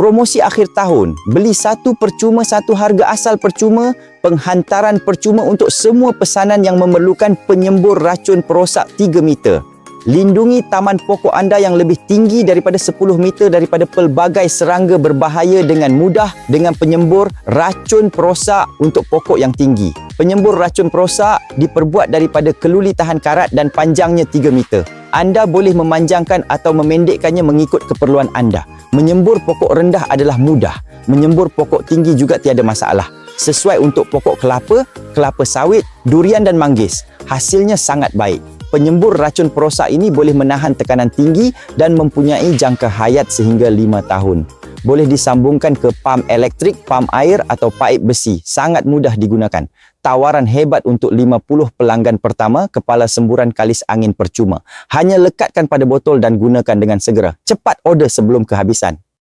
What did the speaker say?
Promosi akhir tahun, beli satu percuma satu harga asal percuma, penghantaran percuma untuk semua pesanan yang memerlukan penyembur racun perosak 3 meter. Lindungi taman pokok anda yang lebih tinggi daripada 10 meter daripada pelbagai serangga berbahaya dengan mudah dengan penyembur racun perosak untuk pokok yang tinggi. Penyembur racun perosak diperbuat daripada keluli tahan karat dan panjangnya 3 meter. Anda boleh memanjangkan atau memendekkannya mengikut keperluan anda. Menyembur pokok rendah adalah mudah. Menyembur pokok tinggi juga tiada masalah. Sesuai untuk pokok kelapa, kelapa sawit, durian dan manggis. Hasilnya sangat baik penyembur racun perosak ini boleh menahan tekanan tinggi dan mempunyai jangka hayat sehingga 5 tahun. Boleh disambungkan ke pam elektrik, pam air atau paip besi. Sangat mudah digunakan. Tawaran hebat untuk 50 pelanggan pertama kepala semburan kalis angin percuma. Hanya lekatkan pada botol dan gunakan dengan segera. Cepat order sebelum kehabisan.